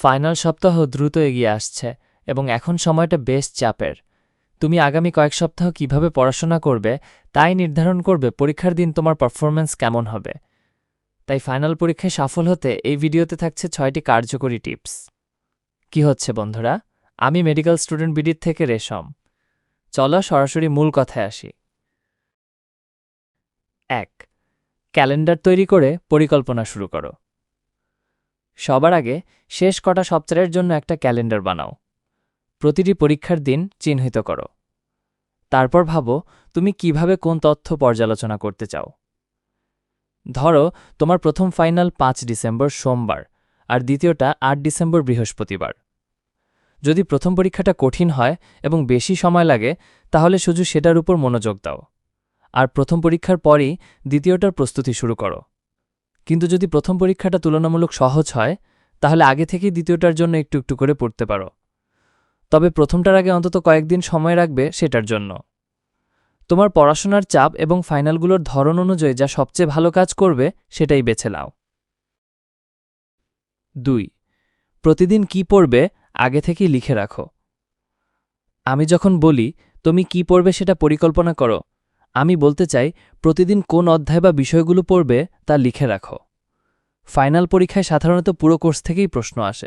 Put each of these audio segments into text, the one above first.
Final সপ্তাহ দ্রুত এগিয়ে আসছে এবং এখন সময়টা বেশ চাপের। তুমি আগামী কয়েক সপ্তাহ কীভাবে পড়াশোনা করবে তাই নির্ধারণ করবে পরীক্ষার দিন তোমার পারফরম্যান্স কেমন হবে। তাই ফাইনাল পরীক্ষায় সফল হতে এই ভিডিওতে থাকছে ছয়টি কার্যকরী টিপস। কি হচ্ছে বন্ধুরা? আমি মেডিকেল স্টুডেন্ট বিডির থেকে রেশম। চলো সরাসরি মূল কথায় আসি। এক, ক্যালেন্ডার তৈরি করে পরিকল্পনা শুরু করো। সবার আগে শেষ কটা সপ্তাহের জন্য একটা ক্যালেন্ডার বানাও। প্রতিটি পরীক্ষার দিন চিহ্নিত করো। তারপর ভাবো তুমি কীভাবে কোন তথ্য পর্যালোচনা করতে চাও। ধরো তোমার প্রথম ফাইনাল পাঁচ ডিসেম্বর সোমবার আর দ্বিতীয়টা আট ডিসেম্বর বৃহস্পতিবার। যদি প্রথম পরীক্ষাটা কঠিন হয় এবং বেশি সময় লাগে, তাহলে শুধু সেটার উপর মনোযোগ দাও। আর প্রথম পরীক্ষার পরই দ্বিতীয়টার প্রস্তুতি শুরু করো। কিন্তু যদি প্রথম পরীক্ষাটা তুলনামূলক সহজ হয়, তাহলে আগে থেকেই দ্বিতীয়টার জন্য একটু একটু করে পড়তে পারো। তবে প্রথমটার আগে অন্তত কয়েকদিন সময় রাখবে সেটার জন্য। তোমার পড়াশোনার চাপ এবং ফাইনালগুলোর ধরন অনুযায়ী যা সবচেয়ে ভালো কাজ করবে, সেটাই বেছে নাও। দুই, প্রতিদিন কি পড়বে, আগে থেকেই লিখে রাখো। আমি যখন বলি, তুমি কি পড়বে সেটা পরিকল্পনা করো আমি বলতে চাই, প্রতিদিন কোন অধ্যায় বা বিষয়গুলো পড়বে, তা লিখে রাখো ফাইনাল পরীক্ষায় সাধারণত পুরো কোর্স থেকেই প্রশ্ন আসে।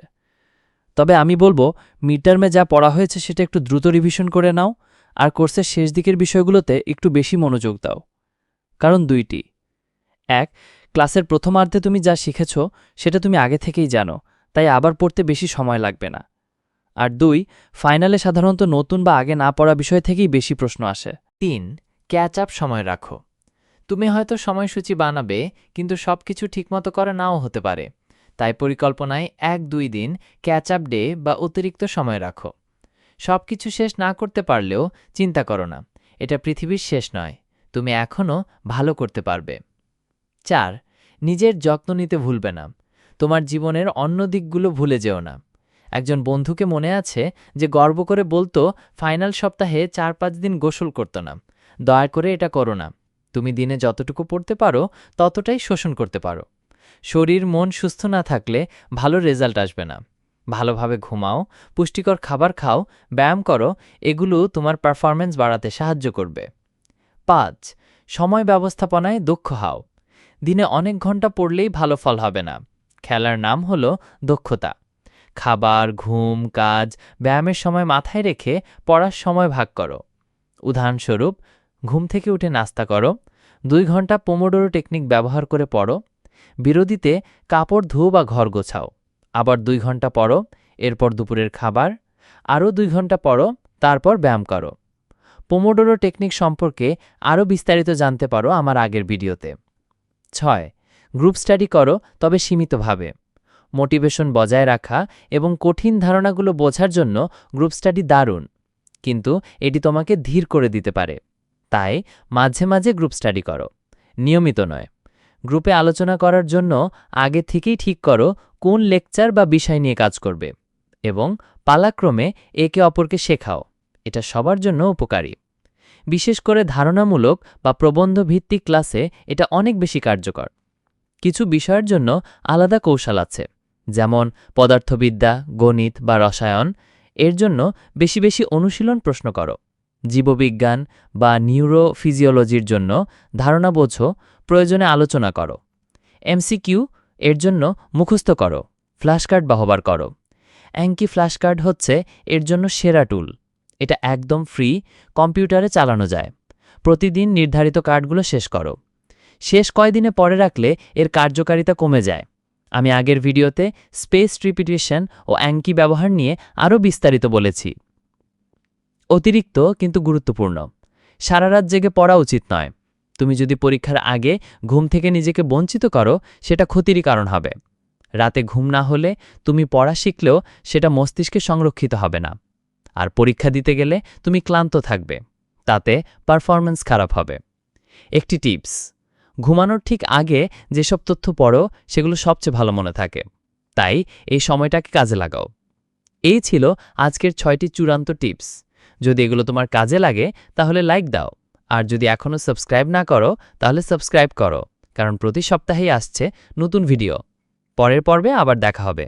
তবে আমি বলব মিডটার্মে যা পড়া হয়েছে সেটা একটু দ্রুত রিভিশন করে নাও, আর কোর্সের শেষ দিকের বিষয়গুলোতে একটু বেশি মনোযোগ দাও। কারণ দুইটি। এক, ক্লাসের প্রথমার্ধে তুমি যা শিখেছ, সেটা তুমি আগে থেকেই জানো, তাই আবার পড়তে বেশি সময় লাগবে না। আর দুই, ফাইনালে সাধারণত নতুন বা আগে না পড়া বিষয় থেকেই বেশি প্রশ্ন আসে। তিন ক্যাচ আপ সময় রাখো। তুমি হয়তো সময়সূচি বানাবে, কিন্তু সব কিছু ঠিকমতো করে নাও হতে পারে। তাই পরিকল্পনায় এক দুই দিন ক্যাচ আপ ডে বা অতিরিক্ত সময় রাখো। সব কিছু শেষ না করতে পারলেও চিন্তা করো না, এটা পৃথিবীর শেষ নয়, তুমি এখনও ভালো করতে পারবে। চার, নিজের যত্ন নিতে ভুলবে না, তোমার জীবনের অন্য দিকগুলো ভুলে যেও না। একজন বন্ধুকে মনে আছে যে গর্ব করে বলতো, ফাইনাল সপ্তাহে চার পাঁচ দিন গোসল করতো না, দয়া করে এটা করো না। তুমি দিনে যতটুকু পড়তে পারো, ততটাই শোষণ করতে পারো। শরীর, মন সুস্থ না থাকলে ভালো রেজাল্ট আসবে না। ভালোভাবে ঘুমাও, পুষ্টিকর খাবার খাও, ব্যায়াম করো, এগুলো তোমার পারফরম্যান্স বাড়াতে সাহায্য করবে। পাঁচ, সময় ব্যবস্থাপনায় দক্ষ হও। দিনে অনেক ঘণ্টা পড়লেই ভালো ফল হবে না। খেলার নাম হলো দক্ষতা। খাবার, ঘুম, কাজ, ব্যায়ামের সময় মাথায় রেখে পড়ার সময় ভাগ করো। উদাহরণস্বরূপ ঘুম থেকে উঠে নাস্তা করো, দুই ঘণ্টা পোমোডোরো টেকনিক ব্যবহার করে পড়ো, বিরতিতে কাপড় ধুও বা ঘর গোছাও, আবার দুই ঘণ্টা পড়ো, এরপর দুপুরের খাবার, আরও দুই ঘণ্টা পড়ো, তারপর ব্যায়াম করো। পোমোডোরো টেকনিক সম্পর্কে আরও বিস্তারিত জানতে পারো আমার আগের ভিডিওতে। ছয় গ্রুপ স্টাডি করো, তবে সীমিতভাবে। মোটিভেশন বজায় রাখা এবং কঠিন ধারণাগুলো বোঝার জন্য গ্রুপ স্টাডি দারুণ, কিন্তু এটি তোমাকে ধীর করে দিতে পারে। তাই মাঝে মাঝে গ্রুপ স্টাডি করো। নিয়মিত নয়। গ্রুপে আলোচনা করার জন্য আগে থেকেই ঠিক করো কোন লেকচার বা বিষয় নিয়ে কাজ করবে এবং পালাক্রমে একে অপরকে শেখাও। এটা সবার জন্য উপকারী। বিশেষ করে ধারণামূলক বা প্রবন্ধ ভিত্তিক ক্লাসে এটা অনেক বেশি কার্যকর। কিছু বিষয়ের জন্য আলাদা কৌশল আছে, যেমন পদার্থবিদ্যা, গণিত বা রসায়ন। এর জন্য বেশি বেশি অনুশীলন প্রশ্ন করো। জীববিজ্ঞান বা নিউরোফিজিওলজির জন্য ধারণা বোঝো প্রয়োজনে আলোচনা করো। এমসিকিউ এর জন্য মুখস্থ করো, ফ্ল্যাশকার্ড ব্যবহার করো। অ্যাঙ্কি ফ্ল্যাশকার্ড হচ্ছে এর জন্য সেরা টুল। এটা একদম ফ্রি, কম্পিউটারে চালানো যায়। প্রতিদিন নির্ধারিত কার্ডগুলো শেষ করো। শেষ কয়দিনে পরে রাখলে এর কার্যকারিতা কমে যায়। আমি আগের ভিডিওতে স্পেস রিপিটেশন ও অ্যাঙ্কি ব্যবহার নিয়ে আরও বিস্তারিত বলেছি। অতিরিক্ত কিন্তু গুরুত্বপূর্ণ। সারা রাত জেগে পড়া উচিত নয়। তুমি যদি পরীক্ষার আগে ঘুম থেকে নিজেকে বঞ্চিত করো, সেটা ক্ষতিরই কারণ হবে। রাতে ঘুম না হলে তুমি পড়া শিখলেও সেটা মস্তিষ্কে সংরক্ষিত হবে না। আর পরীক্ষা দিতে গেলে তুমি ক্লান্ত থাকবে। তাতে পারফরম্যান্স খারাপ হবে। একটি টিপস, ঘুমানোর ঠিক আগে যেসব তথ্য পড়ো, সেগুলো সবচেয়ে ভালো মনে থাকে। তাই এই সময়টাকে কাজে লাগাও। এই ছিল আজকের ছয়টি চূড়ান্ত টিপস। যদি এগুলো তোমার কাজে লাগে, তাহলে লাইক দাও। আর যদি এখনও সাবস্ক্রাইব না করো, তাহলে সাবস্ক্রাইব করো, কারণ প্রতি সপ্তাহেই আসছে নতুন ভিডিও পরের পর্বে আবার দেখা হবে।